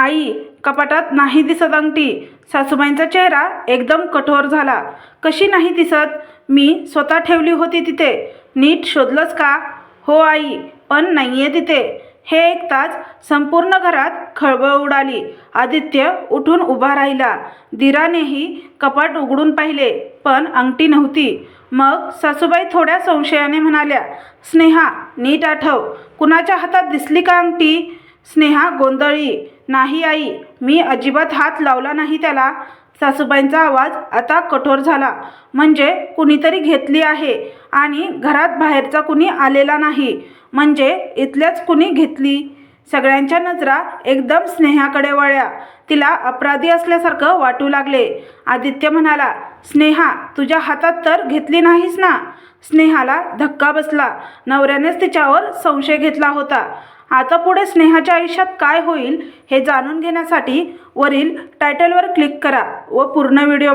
आई कपाटात नाही दिसत अंगठी. सासूबाईंचा चेहरा एकदम कठोर झाला. कशी नाही दिसत? मी स्वतः ठेवली होती तिथे. नीट शोधलंच का? हो आई पण नाही आहे तिथे. हे ऐकताच संपूर्ण घरात खळबळ उडाली. आदित्य उठून उभा राहिला. दिरानेही कपाट उघडून पाहिले पण अंगठी नव्हती. मग सासूबाई थोड्या संशयाने म्हणाल्या स्नेहा नीट आठव. कुणाच्या हातात दिसली का अंगठी? स्नेहा गोंधळी. नाही आई. मी अजिबात हात लावला नाही त्याला. सासूबाईंचा आवाज आता कठोर झाला. म्हणजे कुणीतरी घेतली आहे आणि घरात बाहेरचा कुणी आलेला नाही. म्हणजे इथल्याच कुणी घेतली? सगळ्यांच्या नजरा एकदम स्नेहाकडे वळल्या. तिला अपराधी असल्यासारखं वाटू लागले. आदित्य म्हणाला स्नेहा तुझ्या हातात तर घेतली नाहीस ना? स्नेहाला धक्का बसला. नवऱ्यानेच तिच्यावर संशय घेतला होता. आता पुढे स्नेहाच्या आयुष्यात काय होईल हे जाणून घेण्यासाठी वरील टायटलवर क्लिक करा व पूर्ण व्हिडिओ